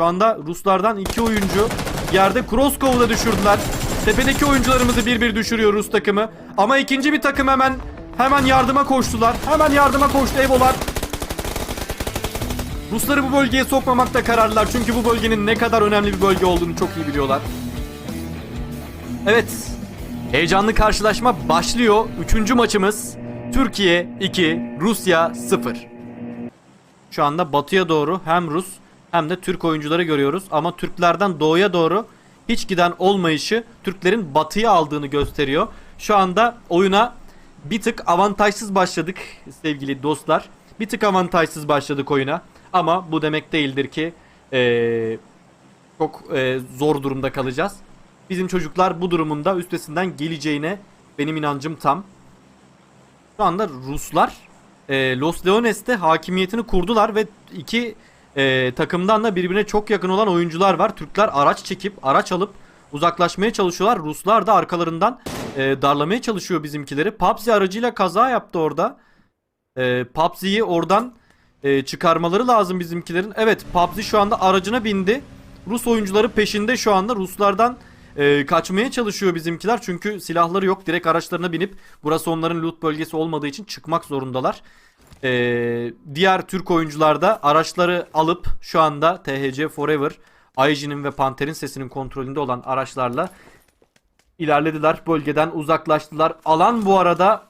Şu anda Ruslardan iki oyuncu yerde Kroskov'u da düşürdüler. Tepedeki oyuncularımızı bir bir düşürüyor Rus takımı. Ama ikinci bir takım hemen hemen yardıma koştular. Hemen yardıma koştu Evolar. Rusları bu bölgeye sokmamakta kararlılar. Çünkü bu bölgenin ne kadar önemli bir bölge olduğunu çok iyi biliyorlar. Evet. Heyecanlı karşılaşma başlıyor. Üçüncü maçımız. Türkiye 2, Rusya 0. Şu anda batıya doğru hem Rus hem de Türk oyuncuları görüyoruz. Ama Türklerden doğuya doğru hiç giden olmayışı Türklerin batıya aldığını gösteriyor. Şu anda oyuna bir tık avantajsız başladık sevgili dostlar. Bir tık avantajsız başladık oyuna. Ama bu demek değildir ki eee, çok eee, zor durumda kalacağız. Bizim çocuklar bu durumunda üstesinden geleceğine benim inancım tam. Şu anda Ruslar e, Los Leones'te hakimiyetini kurdular ve iki e, takımdan da birbirine çok yakın olan oyuncular var. Türkler araç çekip araç alıp uzaklaşmaya çalışıyorlar. Ruslar da arkalarından e, darlamaya çalışıyor bizimkileri. Papsi aracıyla kaza yaptı orada. E, Papsi'yi oradan e, çıkarmaları lazım bizimkilerin. Evet Papsi şu anda aracına bindi. Rus oyuncuları peşinde şu anda. Ruslardan e, kaçmaya çalışıyor bizimkiler. Çünkü silahları yok. Direkt araçlarına binip burası onların loot bölgesi olmadığı için çıkmak zorundalar. E, diğer Türk oyuncular da araçları alıp şu anda THC Forever, Aijin'in ve Panter'in sesinin kontrolünde olan araçlarla ilerlediler. Bölgeden uzaklaştılar. Alan bu arada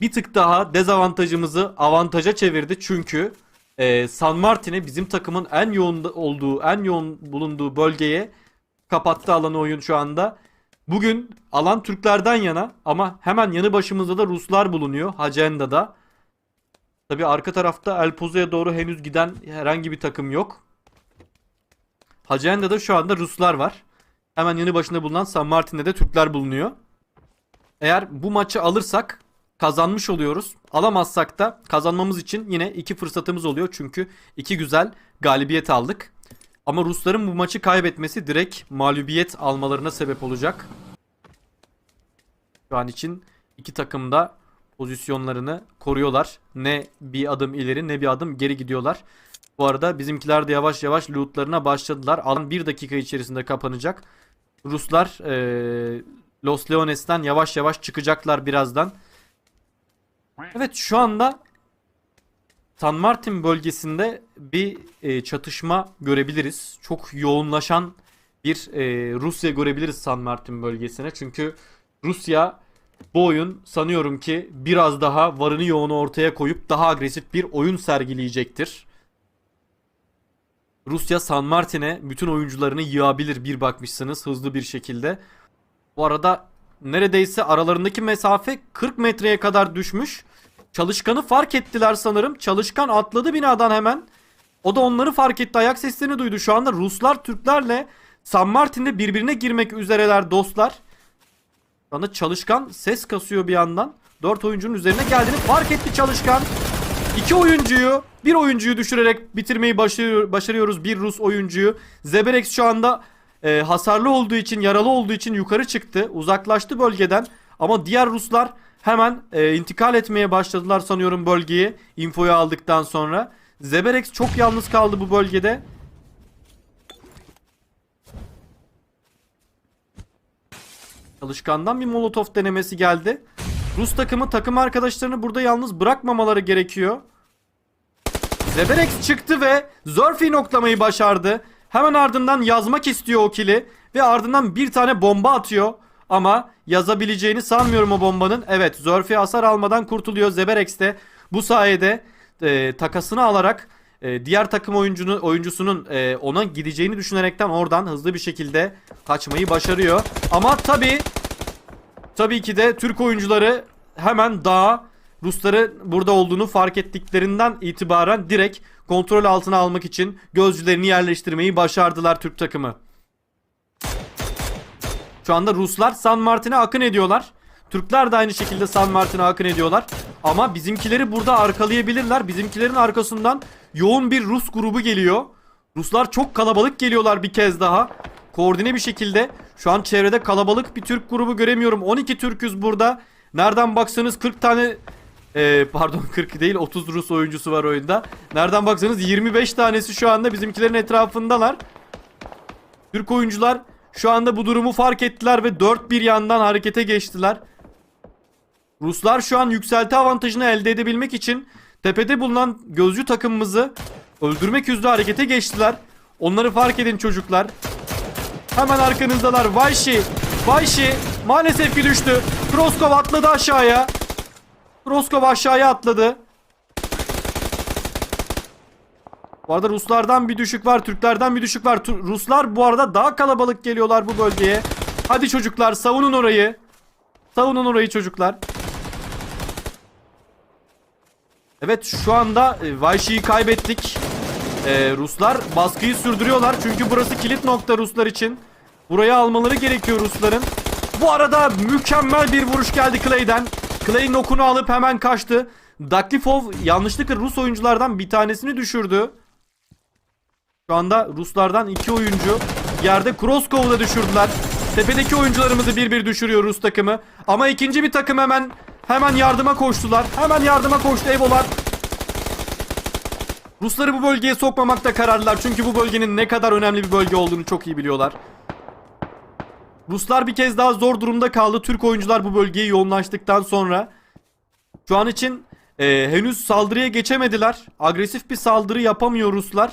bir tık daha dezavantajımızı avantaja çevirdi. Çünkü e, San Martin'e bizim takımın en yoğun olduğu, en yoğun bulunduğu bölgeye kapattı alanı oyun şu anda. Bugün alan Türklerden yana ama hemen yanı başımızda da Ruslar bulunuyor Hacienda'da. Tabi arka tarafta El Pozo'ya doğru henüz giden herhangi bir takım yok. Hacienda'da şu anda Ruslar var. Hemen yanı başında bulunan San Martin'de de Türkler bulunuyor. Eğer bu maçı alırsak kazanmış oluyoruz. Alamazsak da kazanmamız için yine iki fırsatımız oluyor. Çünkü iki güzel galibiyet aldık. Ama Rusların bu maçı kaybetmesi direkt mağlubiyet almalarına sebep olacak. Şu an için iki takım da pozisyonlarını koruyorlar. Ne bir adım ileri ne bir adım geri gidiyorlar. Bu arada bizimkiler de yavaş yavaş lootlarına başladılar. Alan bir dakika içerisinde kapanacak. Ruslar eee, Los Leones'ten yavaş yavaş çıkacaklar birazdan. Evet şu anda San Martin bölgesinde bir e, çatışma görebiliriz. Çok yoğunlaşan bir e, Rusya görebiliriz San Martin bölgesine. Çünkü Rusya bu oyun sanıyorum ki biraz daha varını yoğunu ortaya koyup daha agresif bir oyun sergileyecektir. Rusya San Martin'e bütün oyuncularını yığabilir bir bakmışsınız hızlı bir şekilde. Bu arada neredeyse aralarındaki mesafe 40 metreye kadar düşmüş. Çalışkanı fark ettiler sanırım. Çalışkan atladı binadan hemen. O da onları fark etti. Ayak seslerini duydu. Şu anda Ruslar Türklerle San Martin'de birbirine girmek üzereler dostlar. Şu anda Çalışkan ses kasıyor bir yandan. 4 oyuncunun üzerine geldiğini fark etti Çalışkan. İki oyuncuyu, bir oyuncuyu düşürerek bitirmeyi başarıyor, başarıyoruz. Bir Rus oyuncuyu. Zeberex şu anda e, hasarlı olduğu için, yaralı olduğu için yukarı çıktı. Uzaklaştı bölgeden. Ama diğer Ruslar hemen e, intikal etmeye başladılar sanıyorum bölgeyi. Infoyu aldıktan sonra. Zeberex çok yalnız kaldı bu bölgede. Çalışkandan bir molotof denemesi geldi. Rus takımı takım arkadaşlarını burada yalnız bırakmamaları gerekiyor. Zeberex çıktı ve Zerfi noklamayı başardı. Hemen ardından yazmak istiyor o kili. Ve ardından bir tane bomba atıyor. Ama yazabileceğini sanmıyorum o bombanın. Evet Zerfi hasar almadan kurtuluyor. Zeberex de bu sayede e, takasını alarak e, diğer takım oyuncunun oyuncusunun e, ona gideceğini düşünerekten oradan hızlı bir şekilde kaçmayı başarıyor. Ama tabii Tabii ki de Türk oyuncuları hemen daha Rusları burada olduğunu fark ettiklerinden itibaren direkt kontrol altına almak için gözcülerini yerleştirmeyi başardılar Türk takımı. Şu anda Ruslar San Martin'e akın ediyorlar. Türkler de aynı şekilde San Martin'e akın ediyorlar. Ama bizimkileri burada arkalayabilirler. Bizimkilerin arkasından yoğun bir Rus grubu geliyor. Ruslar çok kalabalık geliyorlar bir kez daha. Koordine bir şekilde. Şu an çevrede kalabalık bir Türk grubu göremiyorum. 12 Türküz burada. Nereden baksanız 40 tane Ee, pardon 40 değil 30 Rus oyuncusu var oyunda. Nereden baksanız 25 tanesi şu anda bizimkilerin etrafındalar. Türk oyuncular şu anda bu durumu fark ettiler ve 4 bir yandan harekete geçtiler. Ruslar şu an yükselti avantajını elde edebilmek için tepede bulunan gözcü takımımızı öldürmek üzere harekete geçtiler. Onları fark edin çocuklar. Hemen arkanızdalar. Vayşi. Vayşi maalesef ki düştü. Kroskov atladı aşağıya. Kroskov aşağıya atladı. Bu arada Ruslardan bir düşük var. Türklerden bir düşük var. Ruslar bu arada daha kalabalık geliyorlar bu bölgeye. Hadi çocuklar savunun orayı. Savunun orayı çocuklar. Evet şu anda e, Vayşi'yi kaybettik. E, Ruslar baskıyı sürdürüyorlar. Çünkü burası kilit nokta Ruslar için. Burayı almaları gerekiyor Rusların. Bu arada mükemmel bir vuruş geldi Clay'den. Clay nokunu alıp hemen kaçtı. Daklifov yanlışlıkla Rus oyunculardan bir tanesini düşürdü. Şu anda Ruslardan iki oyuncu yerde Kroskov'u da düşürdüler. Tepedeki oyuncularımızı bir bir düşürüyor Rus takımı. Ama ikinci bir takım hemen hemen yardıma koştular. Hemen yardıma koştu Evolar. Rusları bu bölgeye sokmamakta kararlılar. Çünkü bu bölgenin ne kadar önemli bir bölge olduğunu çok iyi biliyorlar. Ruslar bir kez daha zor durumda kaldı. Türk oyuncular bu bölgeye yoğunlaştıktan sonra. Şu an için e, henüz saldırıya geçemediler. Agresif bir saldırı yapamıyor Ruslar.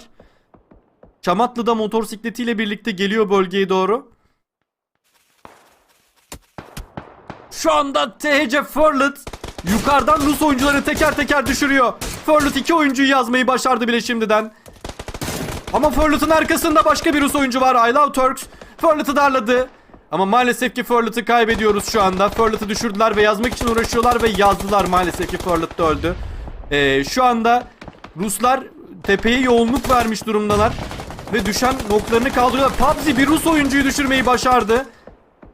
Çamatlı'da motosikletiyle birlikte geliyor bölgeye doğru. Şu anda THC Furlet yukarıdan Rus oyuncuları teker teker düşürüyor. Furlet iki oyuncuyu yazmayı başardı bile şimdiden. Ama Furlet'ın arkasında başka bir Rus oyuncu var. I Love Turks. Furlet'ı darladı. Ama maalesef ki Furlet'ı kaybediyoruz şu anda. Furlet'ı düşürdüler ve yazmak için uğraşıyorlar ve yazdılar maalesef ki Furlet de öldü. Ee, şu anda Ruslar tepeye yoğunluk vermiş durumdalar. Ve düşen noktalarını kaldırıyorlar. PUBG bir Rus oyuncuyu düşürmeyi başardı.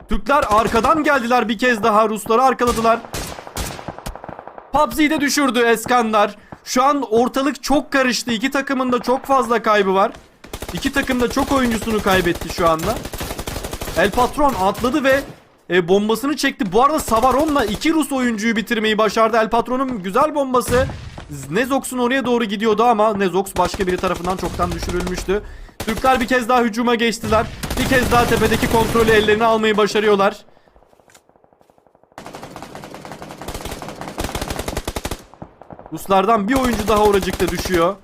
Türkler arkadan geldiler bir kez daha. Rusları arkaladılar. PUBG'yi de düşürdü Eskandar. Şu an ortalık çok karıştı. İki takımın da çok fazla kaybı var. İki takım da çok oyuncusunu kaybetti şu anda. El Patron atladı ve e, bombasını çekti. Bu arada Savaron'la iki Rus oyuncuyu bitirmeyi başardı. El Patron'un güzel bombası Nezox'un oraya doğru gidiyordu ama Nezox başka biri tarafından çoktan düşürülmüştü. Türkler bir kez daha hücuma geçtiler. Bir kez daha tepedeki kontrolü ellerine almayı başarıyorlar. Ruslardan bir oyuncu daha oracıkta düşüyor.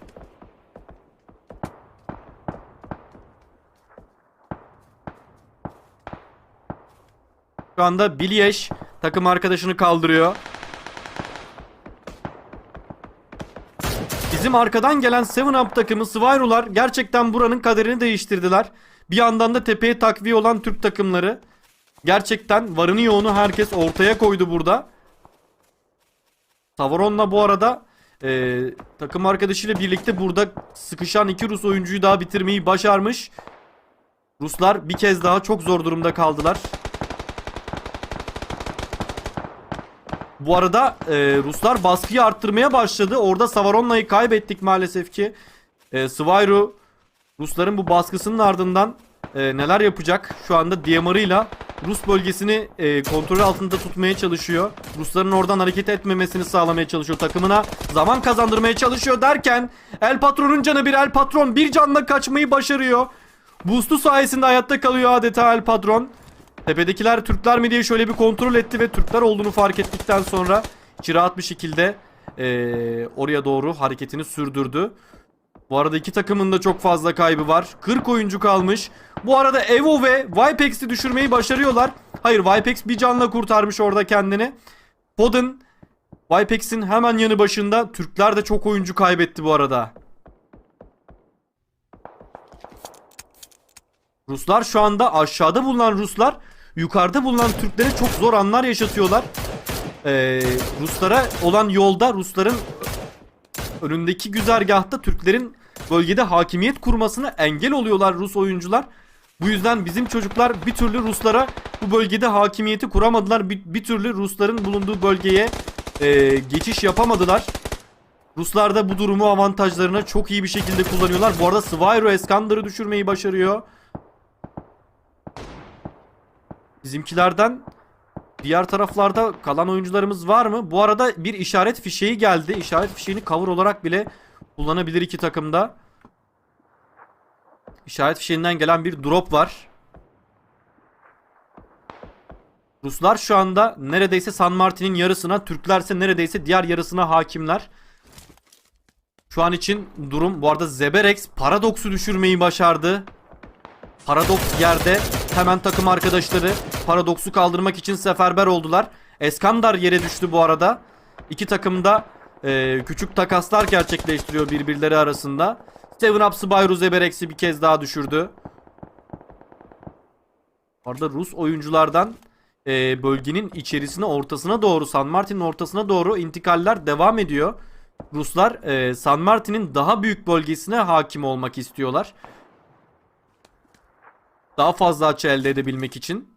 Şu anda Bilyeş takım arkadaşını kaldırıyor. Bizim arkadan gelen 7-Up takımı Svyrular gerçekten buranın kaderini değiştirdiler. Bir yandan da tepeye takviye olan Türk takımları. Gerçekten varını yoğunu herkes ortaya koydu burada. Savaron'la bu arada e, takım arkadaşıyla birlikte burada sıkışan iki Rus oyuncuyu daha bitirmeyi başarmış. Ruslar bir kez daha çok zor durumda kaldılar. Bu arada e, Ruslar baskıyı arttırmaya başladı. Orada Savaronna'yı kaybettik maalesef ki. E, Svayru Rusların bu baskısının ardından e, neler yapacak? Şu anda DMR'ıyla Rus bölgesini e, kontrol altında tutmaya çalışıyor. Rusların oradan hareket etmemesini sağlamaya çalışıyor. Takımına zaman kazandırmaya çalışıyor derken El Patron'un canı bir El Patron bir canla kaçmayı başarıyor. Boost'u sayesinde hayatta kalıyor adeta El Patron. Tepedekiler Türkler mi diye şöyle bir kontrol etti ve Türkler olduğunu fark ettikten sonra içi rahat bir şekilde eee, oraya doğru hareketini sürdürdü. Bu arada iki takımın da çok fazla kaybı var. 40 oyuncu kalmış. Bu arada Evo ve Vipex'i düşürmeyi başarıyorlar. Hayır Vipex bir canla kurtarmış orada kendini. Foden Vipex'in hemen yanı başında. Türkler de çok oyuncu kaybetti bu arada. Ruslar şu anda aşağıda bulunan Ruslar yukarıda bulunan Türklere çok zor anlar yaşatıyorlar. Ee, Ruslara olan yolda Rusların önündeki güzergahta Türklerin bölgede hakimiyet kurmasına engel oluyorlar Rus oyuncular. Bu yüzden bizim çocuklar bir türlü Ruslara bu bölgede hakimiyeti kuramadılar. Bir, bir türlü Rusların bulunduğu bölgeye e, geçiş yapamadılar. Ruslar da bu durumu avantajlarına çok iyi bir şekilde kullanıyorlar. Bu arada Svyro Eskandar'ı düşürmeyi başarıyor. Bizimkilerden Diğer taraflarda kalan oyuncularımız var mı? Bu arada bir işaret fişeği geldi. İşaret fişeğini cover olarak bile kullanabilir iki takımda. İşaret fişeğinden gelen bir drop var. Ruslar şu anda neredeyse San Martin'in yarısına, Türklerse neredeyse diğer yarısına hakimler. Şu an için durum bu arada Zeberex Paradox'u düşürmeyi başardı. Paradox yerde hemen takım arkadaşları Paradox'u kaldırmak için seferber oldular. Eskandar yere düştü bu arada. İki takım da e, küçük takaslar gerçekleştiriyor birbirleri arasında. Seven Up Spyro Zeberex'i bir kez daha düşürdü. Bu arada Rus oyunculardan e, bölgenin içerisine ortasına doğru San Martin'in ortasına doğru intikaller devam ediyor. Ruslar e, San Martin'in daha büyük bölgesine hakim olmak istiyorlar. Daha fazla açı elde edebilmek için.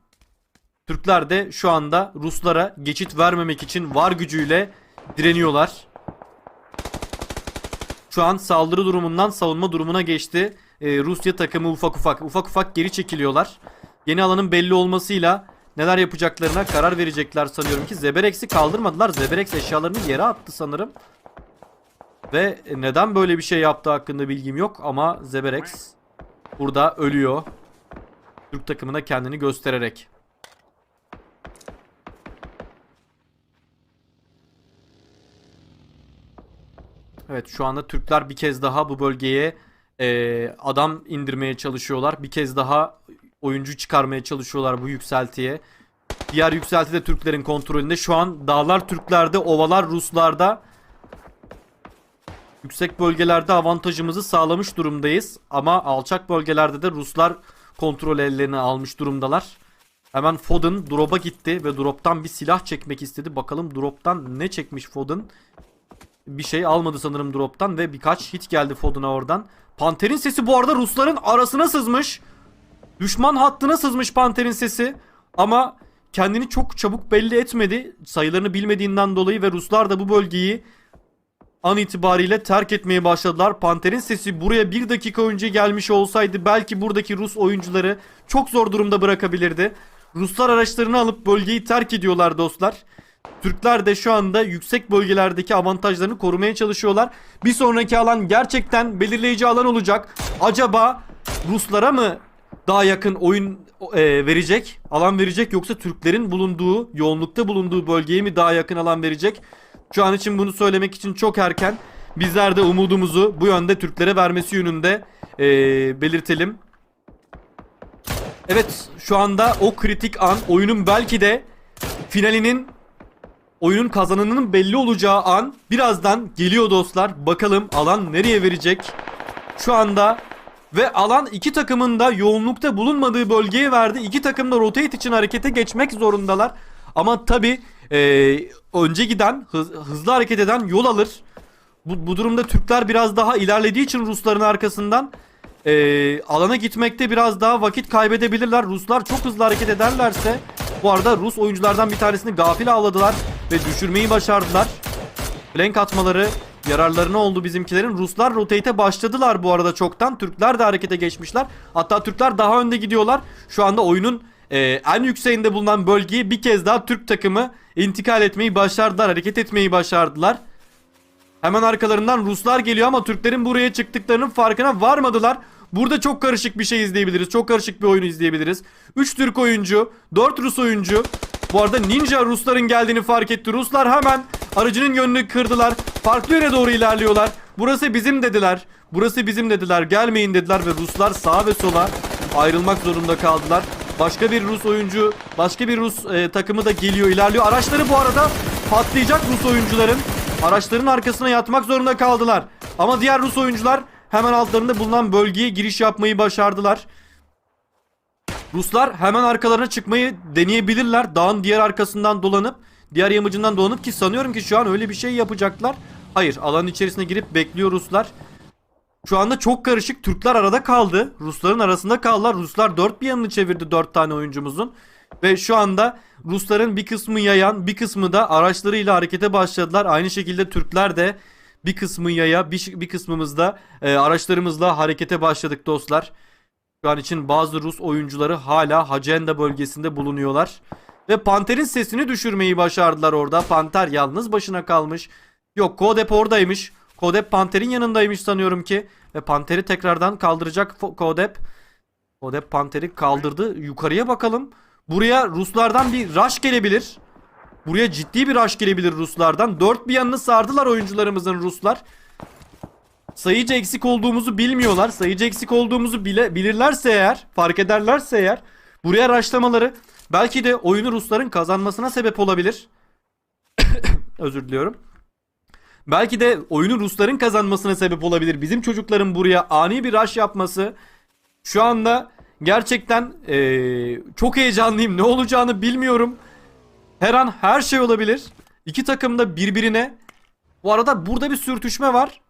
Türkler de şu anda Ruslara geçit vermemek için var gücüyle direniyorlar. Şu an saldırı durumundan savunma durumuna geçti. Ee, Rusya takımı ufak ufak ufak ufak geri çekiliyorlar. Yeni alanın belli olmasıyla neler yapacaklarına karar verecekler sanıyorum ki. Zeberex'i kaldırmadılar. Zeberex eşyalarını yere attı sanırım. Ve neden böyle bir şey yaptığı hakkında bilgim yok ama Zeberex burada ölüyor. Türk takımına kendini göstererek. Evet şu anda Türkler bir kez daha bu bölgeye e, adam indirmeye çalışıyorlar. Bir kez daha oyuncu çıkarmaya çalışıyorlar bu yükseltiye. Diğer yükselti de Türklerin kontrolünde. Şu an dağlar Türklerde, ovalar Ruslarda. Yüksek bölgelerde avantajımızı sağlamış durumdayız. Ama alçak bölgelerde de Ruslar kontrol ellerine almış durumdalar. Hemen Foden drop'a gitti ve drop'tan bir silah çekmek istedi. Bakalım drop'tan ne çekmiş Foden? Bir şey almadı sanırım drop'tan ve birkaç hit geldi Foden'a oradan. Panter'in sesi bu arada Rusların arasına sızmış. Düşman hattına sızmış Panter'in sesi. Ama kendini çok çabuk belli etmedi. Sayılarını bilmediğinden dolayı ve Ruslar da bu bölgeyi an itibariyle terk etmeye başladılar. Panter'in sesi buraya bir dakika önce gelmiş olsaydı belki buradaki Rus oyuncuları çok zor durumda bırakabilirdi. Ruslar araçlarını alıp bölgeyi terk ediyorlar dostlar. Türkler de şu anda yüksek bölgelerdeki avantajlarını korumaya çalışıyorlar. Bir sonraki alan gerçekten belirleyici alan olacak. Acaba Ruslara mı daha yakın oyun e, verecek, alan verecek yoksa Türklerin bulunduğu, yoğunlukta bulunduğu bölgeye mi daha yakın alan verecek? Şu an için bunu söylemek için çok erken. Bizler de umudumuzu bu yönde Türklere vermesi yönünde e, belirtelim. Evet şu anda o kritik an oyunun belki de finalinin oyunun kazananının belli olacağı an birazdan geliyor dostlar. Bakalım alan nereye verecek? Şu anda ve alan iki takımın da yoğunlukta bulunmadığı bölgeye verdi. İki takım da rotate için harekete geçmek zorundalar. Ama tabi e, önce giden hız- hızlı hareket eden yol alır. Bu, bu durumda Türkler biraz daha ilerlediği için Rusların arkasından e, alana gitmekte biraz daha vakit kaybedebilirler. Ruslar çok hızlı hareket ederlerse bu arada Rus oyunculardan bir tanesini gafil avladılar ve düşürmeyi başardılar. Flank atmaları yararlarına oldu bizimkilerin. Ruslar rotate'e başladılar bu arada çoktan. Türkler de harekete geçmişler. Hatta Türkler daha önde gidiyorlar. Şu anda oyunun e, en yükseğinde bulunan bölgeyi bir kez daha Türk takımı intikal etmeyi başardılar. Hareket etmeyi başardılar. Hemen arkalarından Ruslar geliyor ama Türklerin buraya çıktıklarının farkına varmadılar. Burada çok karışık bir şey izleyebiliriz. Çok karışık bir oyun izleyebiliriz. 3 Türk oyuncu, 4 Rus oyuncu. Bu arada Ninja Rusların geldiğini fark etti. Ruslar hemen aracının yönünü kırdılar. Farklı yöne doğru ilerliyorlar. Burası bizim dediler. Burası bizim dediler. Gelmeyin dediler ve Ruslar sağa ve sola ayrılmak zorunda kaldılar. Başka bir Rus oyuncu, başka bir Rus e, takımı da geliyor, ilerliyor. Araçları bu arada patlayacak Rus oyuncuların. Araçların arkasına yatmak zorunda kaldılar. Ama diğer Rus oyuncular hemen altlarında bulunan bölgeye giriş yapmayı başardılar. Ruslar hemen arkalarına çıkmayı deneyebilirler. Dağın diğer arkasından dolanıp, diğer yamacından dolanıp ki sanıyorum ki şu an öyle bir şey yapacaklar. Hayır, alanın içerisine girip bekliyor Ruslar. Şu anda çok karışık. Türkler arada kaldı. Rusların arasında kaldılar. Ruslar dört bir yanını çevirdi dört tane oyuncumuzun. Ve şu anda Rusların bir kısmı yayan bir kısmı da araçlarıyla harekete başladılar. Aynı şekilde Türkler de bir kısmı yaya bir, bir kısmımız da e, araçlarımızla harekete başladık dostlar. Şu an için bazı Rus oyuncuları hala Hacenda bölgesinde bulunuyorlar. Ve Panter'in sesini düşürmeyi başardılar orada. Panter yalnız başına kalmış. Yok Kodep oradaymış. Kodep Panter'in yanındaymış sanıyorum ki. Ve Panter'i tekrardan kaldıracak Kodep. Kodep Panter'i kaldırdı. Yukarıya bakalım. Buraya Ruslardan bir rush gelebilir. Buraya ciddi bir rush gelebilir Ruslardan. Dört bir yanını sardılar oyuncularımızın Ruslar. Sayıcı eksik olduğumuzu bilmiyorlar. Sayıcı eksik olduğumuzu bile, bilirlerse eğer, fark ederlerse eğer buraya rushlamaları belki de oyunu Rusların kazanmasına sebep olabilir. Özür diliyorum. Belki de oyunu Rusların kazanmasına sebep olabilir. Bizim çocukların buraya ani bir rush yapması şu anda gerçekten eee, çok heyecanlıyım. Ne olacağını bilmiyorum. Her an her şey olabilir. İki takım da birbirine. Bu arada burada bir sürtüşme var.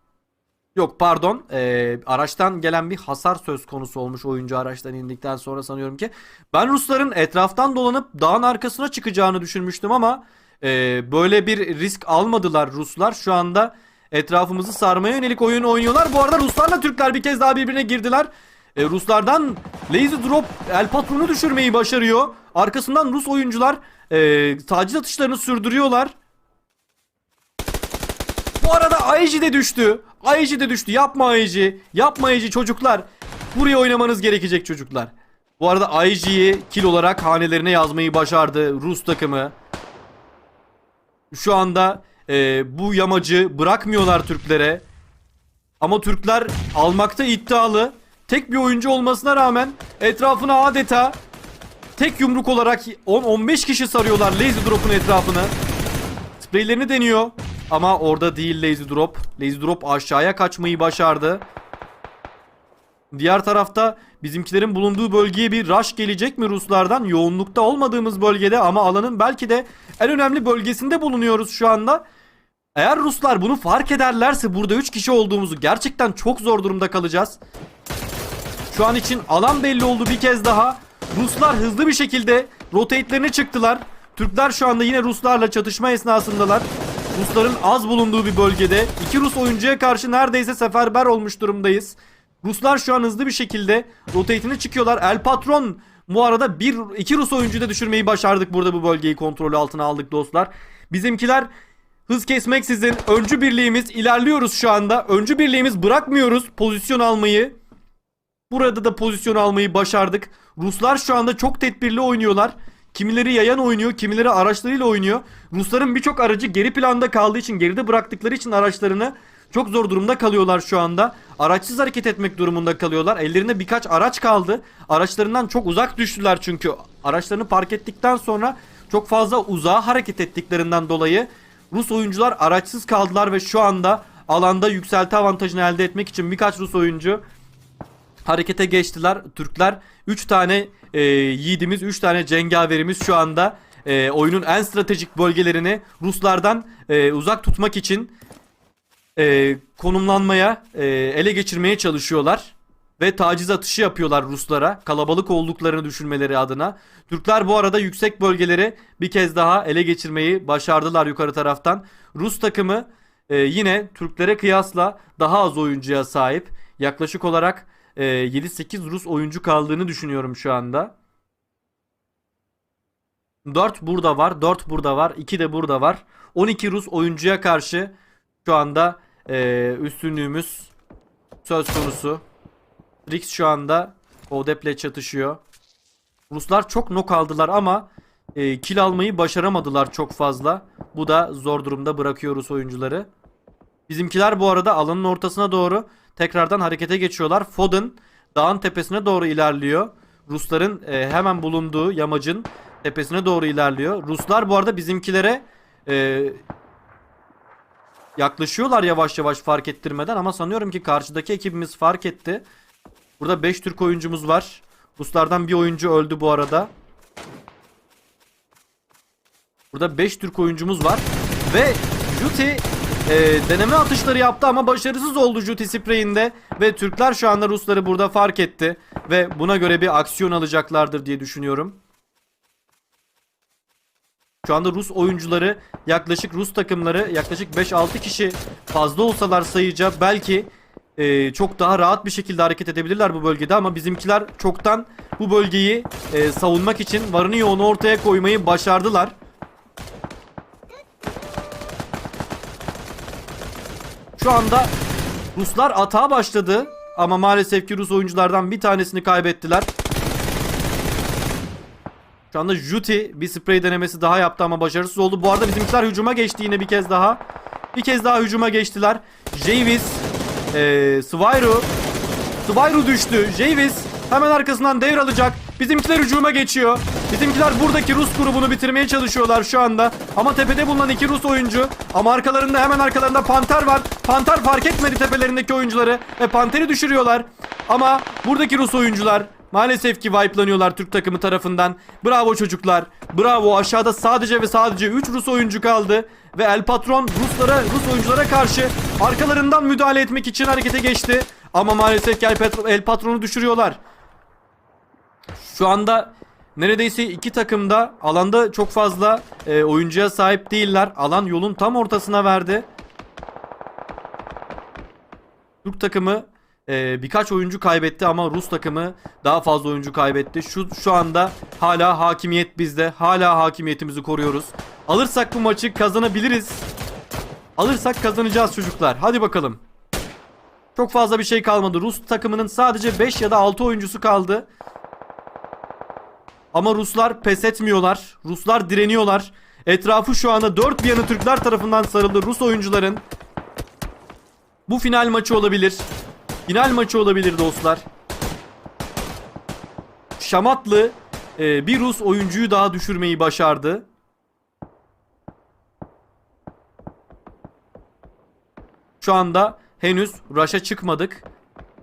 Yok pardon. Ee, araçtan gelen bir hasar söz konusu olmuş oyuncu araçtan indikten sonra sanıyorum ki. Ben Rusların etraftan dolanıp dağın arkasına çıkacağını düşünmüştüm ama e, böyle bir risk almadılar Ruslar. Şu anda etrafımızı sarmaya yönelik oyun oynuyorlar. Bu arada Ruslarla Türkler bir kez daha birbirine girdiler. E, Ruslardan Lazy Drop El Patron'u düşürmeyi başarıyor. Arkasından Rus oyuncular e, taciz atışlarını sürdürüyorlar. Bu arada Aiji de düştü. Aiji de düştü. Yapma Aiji. Yapma Aiji çocuklar. Buraya oynamanız gerekecek çocuklar. Bu arada Aiji'yi kill olarak hanelerine yazmayı başardı Rus takımı. Şu anda e, bu yamacı bırakmıyorlar Türklere. Ama Türkler almakta iddialı. Tek bir oyuncu olmasına rağmen etrafına adeta tek yumruk olarak 10-15 kişi sarıyorlar Lazy Drop'un etrafını. Spreylerini deniyor. Ama orada değil Lazy Drop. Lazy Drop aşağıya kaçmayı başardı. Diğer tarafta bizimkilerin bulunduğu bölgeye bir rush gelecek mi Ruslardan? Yoğunlukta olmadığımız bölgede ama alanın belki de en önemli bölgesinde bulunuyoruz şu anda. Eğer Ruslar bunu fark ederlerse burada 3 kişi olduğumuzu gerçekten çok zor durumda kalacağız. Şu an için alan belli oldu bir kez daha. Ruslar hızlı bir şekilde rotate'lerini çıktılar. Türkler şu anda yine Ruslarla çatışma esnasındalar. Rusların az bulunduğu bir bölgede iki Rus oyuncuya karşı neredeyse seferber olmuş durumdayız. Ruslar şu an hızlı bir şekilde rotate'ini çıkıyorlar. El Patron bu arada bir iki Rus oyuncuyu da düşürmeyi başardık burada bu bölgeyi kontrol altına aldık dostlar. Bizimkiler hız kesmeksizin öncü birliğimiz ilerliyoruz şu anda. Öncü birliğimiz bırakmıyoruz pozisyon almayı. Burada da pozisyon almayı başardık. Ruslar şu anda çok tedbirli oynuyorlar. Kimileri yayan oynuyor, kimileri araçlarıyla oynuyor. Rusların birçok aracı geri planda kaldığı için, geride bıraktıkları için araçlarını çok zor durumda kalıyorlar şu anda. Araçsız hareket etmek durumunda kalıyorlar. Ellerinde birkaç araç kaldı. Araçlarından çok uzak düştüler çünkü. Araçlarını park ettikten sonra çok fazla uzağa hareket ettiklerinden dolayı Rus oyuncular araçsız kaldılar ve şu anda alanda yükselti avantajını elde etmek için birkaç Rus oyuncu harekete geçtiler. Türkler 3 tane e, yiğidimiz, 3 tane cengaverimiz şu anda e, oyunun en stratejik bölgelerini Ruslardan e, uzak tutmak için e, konumlanmaya, e, ele geçirmeye çalışıyorlar. Ve taciz atışı yapıyorlar Ruslara. Kalabalık olduklarını düşünmeleri adına. Türkler bu arada yüksek bölgeleri bir kez daha ele geçirmeyi başardılar yukarı taraftan. Rus takımı e, yine Türklere kıyasla daha az oyuncuya sahip. Yaklaşık olarak e, 7-8 Rus oyuncu kaldığını düşünüyorum şu anda. 4 burada var, 4 burada var, 2 de burada var. 12 Rus oyuncuya karşı şu anda e, üstünlüğümüz söz konusu. Rix şu anda Odep'le çatışıyor. Ruslar çok nok aldılar ama e, kill almayı başaramadılar çok fazla. Bu da zor durumda bırakıyor Rus oyuncuları. Bizimkiler bu arada alanın ortasına doğru tekrardan harekete geçiyorlar. Foden dağın tepesine doğru ilerliyor. Rusların e, hemen bulunduğu yamacın tepesine doğru ilerliyor. Ruslar bu arada bizimkilere e, yaklaşıyorlar yavaş yavaş fark ettirmeden ama sanıyorum ki karşıdaki ekibimiz fark etti. Burada 5 Türk oyuncumuz var. Ruslardan bir oyuncu öldü bu arada. Burada 5 Türk oyuncumuz var. Ve Juti e, deneme atışları yaptı ama başarısız oldu Juti spreyinde. Ve Türkler şu anda Rusları burada fark etti. Ve buna göre bir aksiyon alacaklardır diye düşünüyorum. Şu anda Rus oyuncuları yaklaşık Rus takımları yaklaşık 5-6 kişi fazla olsalar sayıca belki e, çok daha rahat bir şekilde hareket edebilirler bu bölgede ama bizimkiler çoktan bu bölgeyi e, savunmak için varını yoğunu ortaya koymayı başardılar. Şu anda Ruslar atağa başladı ama maalesef ki Rus oyunculardan bir tanesini kaybettiler. Şu anda Juti bir sprey denemesi daha yaptı ama başarısız oldu. Bu arada bizimkiler hücuma geçti yine bir kez daha. Bir kez daha hücuma geçtiler. Javis, ee, Svyru. Svyru düştü. Javis hemen arkasından devralacak. Bizimkiler hücuma geçiyor. Bizimkiler buradaki Rus grubunu bitirmeye çalışıyorlar şu anda. Ama tepede bulunan iki Rus oyuncu. Ama arkalarında hemen arkalarında Panter var. Panter fark etmedi tepelerindeki oyuncuları. Ve Panter'i düşürüyorlar. Ama buradaki Rus oyuncular maalesef ki wipe'lanıyorlar Türk takımı tarafından. Bravo çocuklar. Bravo aşağıda sadece ve sadece 3 Rus oyuncu kaldı. Ve El Patron Ruslara, Rus oyunculara karşı arkalarından müdahale etmek için harekete geçti. Ama maalesef ki El, Patron, El Patron'u düşürüyorlar. Şu anda neredeyse iki takım da alanda çok fazla e, oyuncuya sahip değiller. Alan yolun tam ortasına verdi. Türk takımı e, birkaç oyuncu kaybetti ama Rus takımı daha fazla oyuncu kaybetti. Şu şu anda hala hakimiyet bizde. Hala hakimiyetimizi koruyoruz. Alırsak bu maçı kazanabiliriz. Alırsak kazanacağız çocuklar. Hadi bakalım. Çok fazla bir şey kalmadı. Rus takımının sadece 5 ya da 6 oyuncusu kaldı. Ama Ruslar pes etmiyorlar. Ruslar direniyorlar. Etrafı şu anda dört bir yanı Türkler tarafından sarıldı Rus oyuncuların. Bu final maçı olabilir. Final maçı olabilir dostlar. Şamatlı e, bir Rus oyuncuyu daha düşürmeyi başardı. Şu anda henüz Rush'a çıkmadık.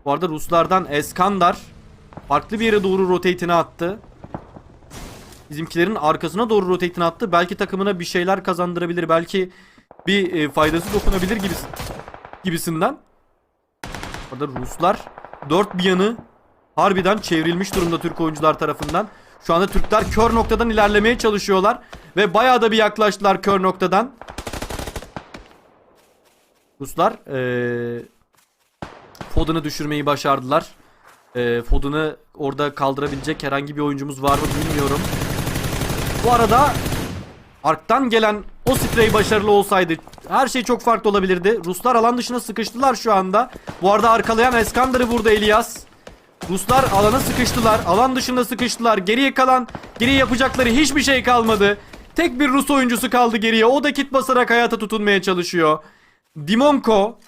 Bu arada Ruslardan Eskandar farklı bir yere doğru rotate'ini attı. Bizimkilerin arkasına doğru rotate'ini attı. Belki takımına bir şeyler kazandırabilir. Belki bir e, faydası dokunabilir gibisi, gibisinden. Orada Ruslar dört bir yanı harbiden çevrilmiş durumda Türk oyuncular tarafından. Şu anda Türkler kör noktadan ilerlemeye çalışıyorlar. Ve bayağı da bir yaklaştılar kör noktadan. Ruslar ee, Foden'ı düşürmeyi başardılar. Ee, Foden'ı orada kaldırabilecek herhangi bir oyuncumuz var mı bilmiyorum. Bu arada Ark'tan gelen o sprey başarılı olsaydı her şey çok farklı olabilirdi. Ruslar alan dışına sıkıştılar şu anda. Bu arada arkalayan Eskandar'ı vurdu Elias. Ruslar alana sıkıştılar. Alan dışında sıkıştılar. Geriye kalan, geriye yapacakları hiçbir şey kalmadı. Tek bir Rus oyuncusu kaldı geriye. O da kit basarak hayata tutunmaya çalışıyor. Dimonko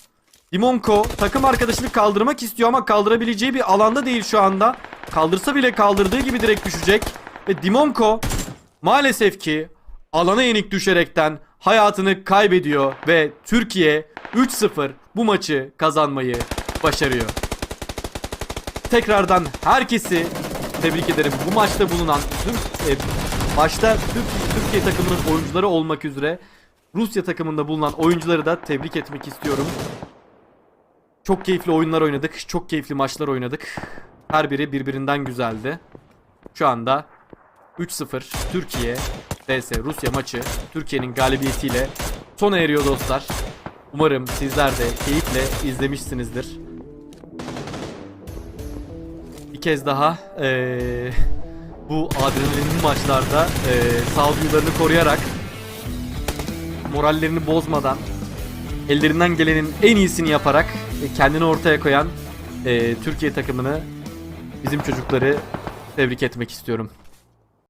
Dimonko takım arkadaşını kaldırmak istiyor ama kaldırabileceği bir alanda değil şu anda. Kaldırsa bile kaldırdığı gibi direkt düşecek. Ve Dimonko maalesef ki alana yenik düşerekten hayatını kaybediyor ve Türkiye 3-0 bu maçı kazanmayı başarıyor. Tekrardan herkesi tebrik ederim. Bu maçta bulunan tüm e, başta Türk- Türkiye takımının oyuncuları olmak üzere Rusya takımında bulunan oyuncuları da tebrik etmek istiyorum. Çok keyifli oyunlar oynadık. Çok keyifli maçlar oynadık. Her biri birbirinden güzeldi. Şu anda 3-0 Türkiye vs Rusya maçı Türkiye'nin galibiyetiyle sona eriyor dostlar. Umarım sizler de keyifle izlemişsinizdir. Bir kez daha eee, bu adrenalinli maçlarda eee sağduyularını koruyarak morallerini bozmadan ellerinden gelenin en iyisini yaparak e, kendini ortaya koyan e, Türkiye takımını bizim çocukları tebrik etmek istiyorum.